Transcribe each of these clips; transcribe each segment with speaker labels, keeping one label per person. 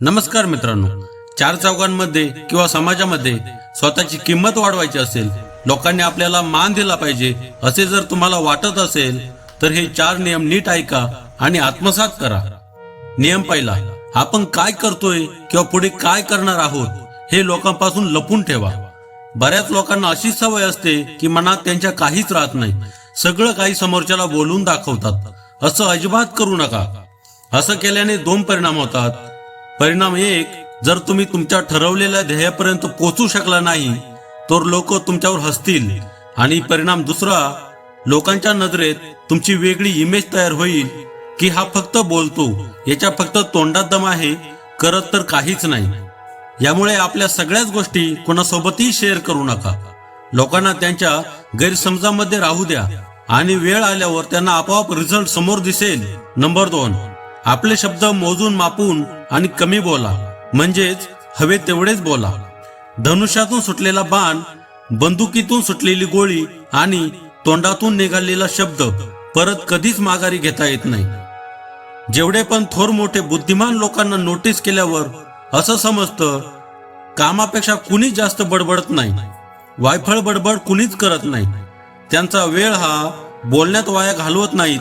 Speaker 1: नमस्कार मित्रांनो चार चौघांमध्ये किंवा समाजामध्ये स्वतःची किंमत वाढवायची असेल लोकांनी आपल्याला मान दिला पाहिजे असे जर तुम्हाला वाटत असेल तर हे चार नियम नीट ऐका आणि आत्मसात करा. नियम पहिला आपण काय करतोय किंवा पुढे काय करणार आहोत हे लोकांपासून लपून ठेवा. बऱ्याच लोकांना अशी सवय असते की मनात त्यांच्या काहीच राहत नाही सगळं काही समोरच्याला बोलून दाखवतात. असं अजिबात करू नका. असं केल्याने दोन परिणाम होतात. परिणाम एक जर तुम्ही तुमच्या ठरवलेल्या ध्येयापर्यंत पोचू शकला नाही तर लोक तुमच्यावर हसतील. आणि परिणाम दुसरा लोकांच्या नजरेत तुमची वेगळी इमेज तयार होईल की हा फक्त बोलतो याच्या फक्त तोंडात दम आहे करत तर काहीच नाही. यामुळे आपल्या सगळ्याच गोष्टी कोणासोबतही शेअर करू नका. लोकांना त्यांच्या गैरसमजामध्ये राहू द्या. आणि वेळ आल्यावर त्यांना आपोआप रिझल्ट समोर दिसेल. नंबर दोन. आपले शब्द मोजून मापून आणि कमी बोला. म्हणजेच हवे तेवढेच बोला. धनुष्यातून सुटलेला बाण बंदुकीतून सुटलेली गोळी आणि तोंडातून निघालेला शब्द परत कधीच माघारी घेता येत नाही. जेवढे पण थोर मोठे बुद्धिमान लोकांना नोटीस केल्यावर असं समजतं कामापेक्षा कुणीच जास्त बडबडत नाही. वायफळ बडबड कुणीच करत नाही. त्यांचा वेळ हा बोलण्यात वाया घालवत नाहीत.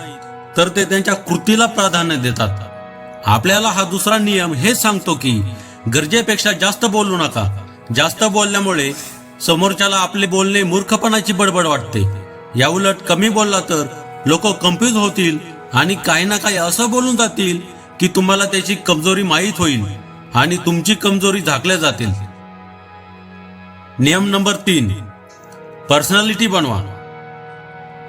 Speaker 1: तर ते त्यांच्या कृतीला प्राधान्य देतात. आपल्याला हा दुसरा नियम हे सांगतो की गरजेपेक्षा जास्त बोलू नका. जास्त बोलल्यामुळे समोरच्याला आपले बोलणे मूर्खपणाची बडबड वाटते. याउलट कमी बोलला तर लोक कन्फ्युज होतील आणि काही ना काही असं बोलून जातील की तुम्हाला त्याची कमजोरी माहीत होईल आणि तुमची कमजोरी झाकल्या जातील. नियम नंबर तीन. पर्सनॅलिटी बनवा.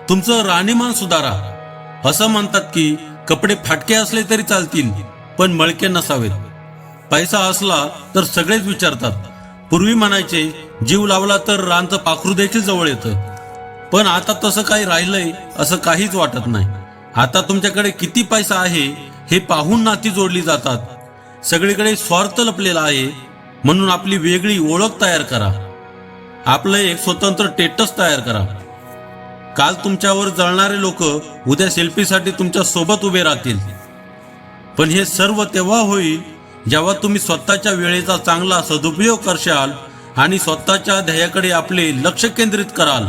Speaker 1: तुमचं राहणीमान सुधारा. असं म्हणतात की कपडे फाटके असले तरी चालतील पण मळके नसावेत. पैसा असला तर सगळेच विचारतात. पूर्वी म्हणायचे जीव लावला तर रानचं पाखरू देखील जवळ येतं. पण आता तसं काही राहिलंय असं काहीच वाटत नाही. आता तुमच्याकडे किती पैसा आहे हे पाहून नाती जोडली जातात. सगळीकडे स्वार्थ लपलेला आहे म्हणून आपली वेगळी ओळख तयार करा. आपलं एक स्वतंत्र टेटस तयार करा. काल तुमच्यावर जळणारे लोक उद्या सेल्फीसाठी तुमच्यासोबत उभे राहतील. पण हे सर्व तेव्हा होईल जेव्हा तुम्ही स्वतःच्या वेळेचा चांगला सदुपयोग करशाल आणि स्वतःच्या ध्येयाकडे आपले लक्ष केंद्रित कराल.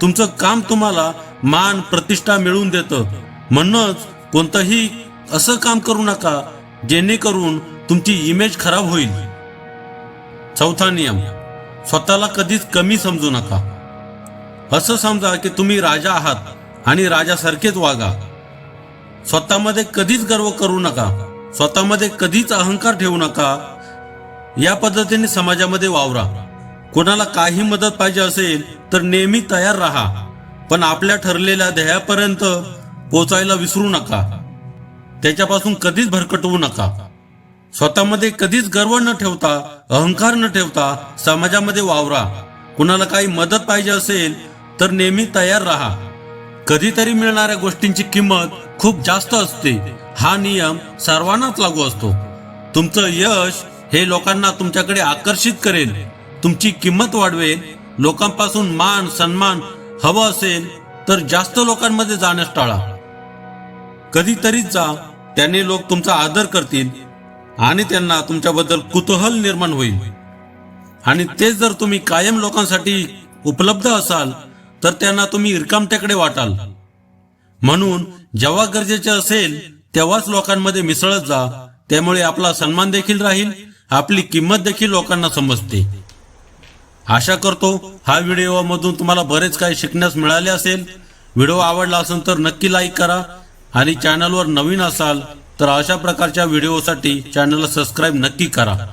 Speaker 1: तुमचं काम तुम्हाला मान प्रतिष्ठा मिळवून देतं. म्हणूनच कोणतंही असं काम करू नका जेणेकरून तुमची इमेज खराब होईल. चौथा नियम. स्वतःला कधीच कमी समजू नका. असं समजा की तुम्ही राजा आहात आणि राजासारखेच वागा. स्वतःमध्ये कधीच गर्व करू नका. स्वतःमध्ये कधीच अहंकार ठेवू नका. या पद्धतीने समाजामध्ये वावरा. कोणाला काही मदत पाहिजे असेल तर नेहमी तयार राहा. पण आपल्या ठरलेल्या ध्येयापर्यंत पोचायला विसरू नका. त्याच्यापासून कधीच भरकटवू नका. स्वतःमध्ये कधीच गर्व न ठेवता अहंकार न ठेवता समाजामध्ये वावरा. कुणाला काही मदत पाहिजे असेल तर नेहमी तयार राहा. कधीतरी मिळणाऱ्या गोष्टींची किंमत खूप जास्त असते. हा नियम सर्वांनाच लागू असतो. तुमचं यश हे लोकांना तुमच्याकडे आकर्षित करेल. तुमची किंमत वाढवेल. लोकांपासून मान सन्मान हवं असेल तर जास्त लोकांमध्ये जाण्यास टाळा. कधीतरी जा. त्याने लोक तुमचा आदर करतील आणि त्यांना तुमच्याबद्दल कुतूहल निर्माण होईल. आणि तेच जर तुम्ही कायम लोकांसाठी उपलब्ध असाल तर त्यांना तुम्ही रिकामट्याकडे वाटाल. म्हणून जेव्हा गरजेचे असेल तेव्हाच लोकांमध्ये मिसळत जा. त्यामुळे आपला सन्मान देखील राहील आपली किंमत देखील लोकांना समजते. आशा करतो हा व्हिडिओ मधून तुम्हाला बरेच काही शिकण्यास मिळाले असेल. व्हिडिओ आवडला असेल तर नक्की लाईक करा आणि चॅनलवर नवीन असाल तर अशा प्रकारच्या व्हिडिओसाठी चॅनलला सबस्क्राईब नक्की करा.